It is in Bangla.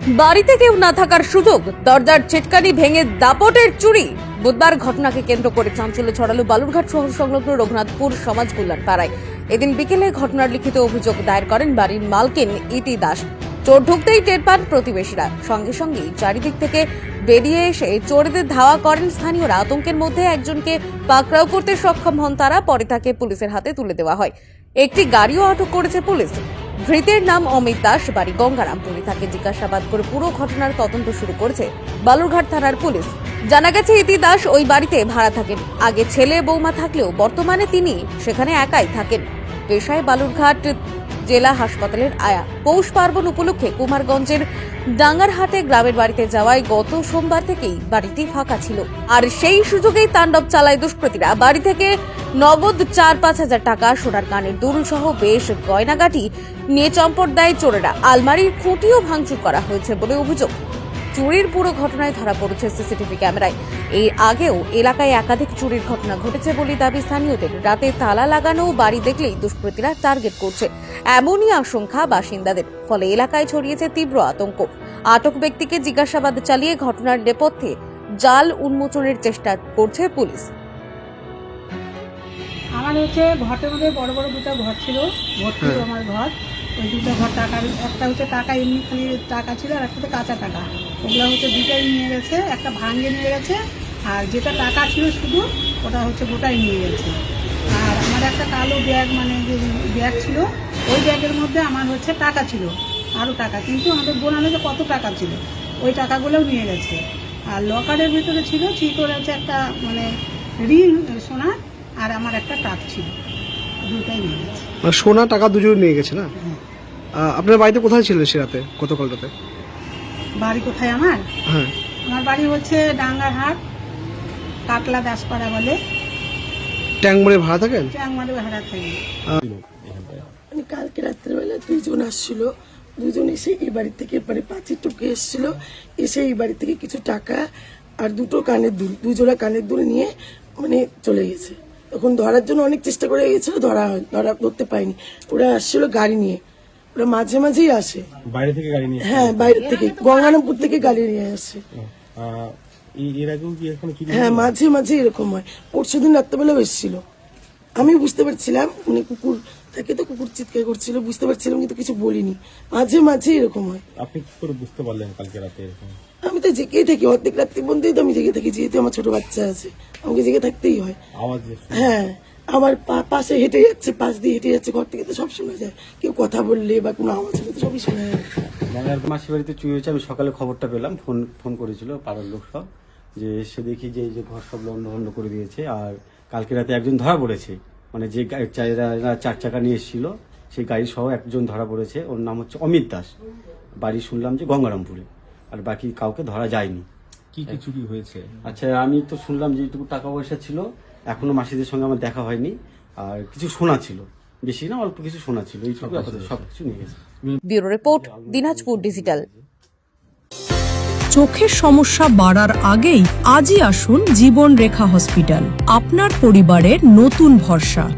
বাড়িতে কেউ না থাকার সুযোগ, দরজার ছিটকানি ভেঙে দাপটের চুরি। বুধবার ঘটনাকে কেন্দ্র করে চাঞ্চল্য ছড়ালো বালুরঘাট শহর সংলগ্ন রঘুনাথপুর সমাজ কল্যাণ পাড়ায়। এদিন বিকেলে ঘটনার লিখিত অভিযোগ দায়ের করেন বাড়ির মালকিন ইতি দাস। চোর ঢুকতেই টের পান প্রতিবেশীরা। সঙ্গে সঙ্গেই চারিদিক থেকে বেরিয়ে এসে চোরদের ধাওয়া করেন স্থানীয়রা। আতঙ্কের মধ্যে একজনকে পাকড়াও করতে সক্ষম হন তারা, পরে তাকে পুলিশের হাতে তুলে দেওয়া হয়। একটি গাড়িও আটক করেছে পুলিশ। ধৃতের নাম অমিত দাস, বাড়ি গঙ্গারামপুরে। তাকে জিজ্ঞাসাবাদ করে পুরো ঘটনার তদন্ত শুরু করেছে বালুরঘাট থানার পুলিশ। জানা গেছে, ইতি দাস ওই বাড়িতে ভাড়া থাকেন। আগে ছেলে বৌমা থাকলেও বর্তমানে তিনি সেখানে একাই থাকেন। পেশায় বালুরঘাট জেলা হাসপাতালের আয়া। পৌষ পার্বণ উপলক্ষে কুমারগঞ্জের ডাঙ্গারহাটে গ্রামের বাড়িতে যাওয়ায় গত সোমবার থেকেই বাড়িটি ফাঁকা ছিল। আর সেই সুযোগেই তাণ্ডব চালায় দুষ্কৃতীরা। বাড়ি থেকে নগদ চার পাঁচ হাজার টাকা সোনার কানের দুল সহ বেশ গয়নাগাটি নিয়ে চম্পট দেয় চোরেরা আলমারির খুঁটিও ভাঙচুর করা হয়েছে বলে অভিযোগ। চুরির পুরো ঘটনায় ধরা পড়েছে সিসিটিভি ক্যামেরায়। এর আগেও এলাকায় একাধিক চুরির ঘটনা ঘটেছে বলে দাবি স্থানীয়দের। রাতে তালা লাগানো বাড়ি দেখলেই দুষ্কৃতীরা টার্গেট করছে। এমনই আশঙ্কা বাসিন্দাদের, ফলে এলাকায় ছড়িয়েছে তীব্র আতঙ্ক। আটক ব্যক্তিকে জিজ্ঞাসাবাদ চালিয়ে ঘটনার নেপথ্যে জাল উন্মোচনের চেষ্টা করছে পুলিশ। আমার হচ্ছে ঘরটার মধ্যে বড় বড় দুটো ঘর ছিল ভর্তি হ্যাঁ। আমার ঘর। ওই দুটো ঘর টাকা একটা হচ্ছে টাকা এমনি খালি টাকা ছিল আর একটা হচ্ছে কাঁচা টাকা। ওগুলো হচ্ছে দুটাই নিয়ে গেছে একটা ভাঙিয়ে নিয়ে গেছে আর যেটা টাকা ছিল শুধু ওটা হচ্ছে গোটাই নিয়ে গেছে। আর আমার একটা কালো ব্যাগ মানে যে ব্যাগ ছিল ওই ব্যাগের মধ্যে আমার হচ্ছে টাকা ছিল আরও টাকা। কিন্তু আমাদের বোনালে যে কত টাকা ছিল ওই টাকাগুলোও নিয়ে গেছে। আর লকারের ভিতরে ছিল ঠিক করে হচ্ছে একটা মানে রিং সোনা আর আমার একটা টাক ছিল। দুটাই নিয়ে গেছে। মানে সোনা টাকা দুজন নিয়ে গেছে না? হ্যাঁ। আপনার বাড়িতে কোথায় ছিলেন সে রাতে গতকাল রাতে বাড়ি কোথায় আমার? হ্যাঁ। আমার বাড়ি হচ্ছে ডাঙ্গারহাট কাটলা দাসপাড়া বলে। ট্যাঙ্ক মোড়ে ভাড়া থাকেন? চ্যাংমারি ভাড়া থেকে। মানে কালকে রাত্রেবেলা দুইজন আসছিল। দুজন এসে এই বাড়ি থেকে মানে পাঁচি টুকে এসেছিল। এসে এই বাড়ি থেকে কিছু টাকা আর দুটো কানের দুল দুজোড়া কানের দুল নিয়ে মানে চলে গেছে। তখন ধরার জন্য অনেক চেষ্টা করে গেছিল ধরা হয় ধরা ধরতে পাইনি ওরা আসছিল গাড়ি নিয়ে। ওরা মাঝে মাঝেই আসে। বাইরে থেকে গাড়ি নিয়ে হ্যাঁ বাইরে থেকে গঙ্গারামপুর থেকে গাড়ি নিয়ে আসে। হ্যাঁ মাঝে মাঝে এরকম হয়। পরশু দিন রাত্রেবেলাও এসেছিল। আমি বুঝতে পারছিলাম উনি কুকুর থাকে তো কুকুর চিৎকার করছিল বুঝতে পারছিলাম কিন্তু কিছু বলিনি। মাঝে মাঝে এরকম হয়। আপনি কি করে বুঝতে পারলেন কালকে রাতে এরকম? আমি তো জেগেই থাকি অর্ধেক রাত্রি পর্যন্তই তো আমি জেগে থাকি যেহেতু আমার ছোট বাচ্চা আছে। আমাকে জেগে থাকতেই হয়। আওয়াজ হ্যাঁ আমার পাশে হেঁটে যাচ্ছে পাশ দিয়ে হেঁটে যাচ্ছে ঘর থেকে তো সব শোনা যায়। কেউ কথা বললে বা কোনো আওয়াজ হলে তো সবই শোনা যায়। আমার মাসির বাড়িতে চুরি হয়েছে আমি সকালে খবরটা পেলাম ফোন ফোন করেছিল পাড়ার লোক সব যে এসে দেখি যে এই যে ঘর সব লন্ড ভন্ড করে দিয়েছে আর কালকে রাতে একজন ধরা পড়েছে। মানে যে গা- চার- চাকা নিয়ে এসেছিল সেই গাড়ি সহ একজন ধরা পড়েছে। ওর নাম হচ্ছে অমিত দাস। বাড়ি শুনলাম যে গঙ্গারামপুরে। আর বাকি কাউকে ধরা যায়নি। কি কি চুরি হয়েছে? আচ্ছা আমি তো শুনলাম যে এইটুকু টাকা পয়সা ছিল। এখনও মাসিদের সঙ্গে আমার দেখা হয়নি। আর কিছু সোনা ছিল। বেশি না অল্প কিছু সোনা ছিল। এইটুকু সব কিছু নিয়ে গেছে। Bureau report Dinajpur digital. চোখের সমস্যা বাড়ার আগেই আজই আসুন জীবন রেখা হসপিটাল। আপনার পরিবারের নতুন ভরসা।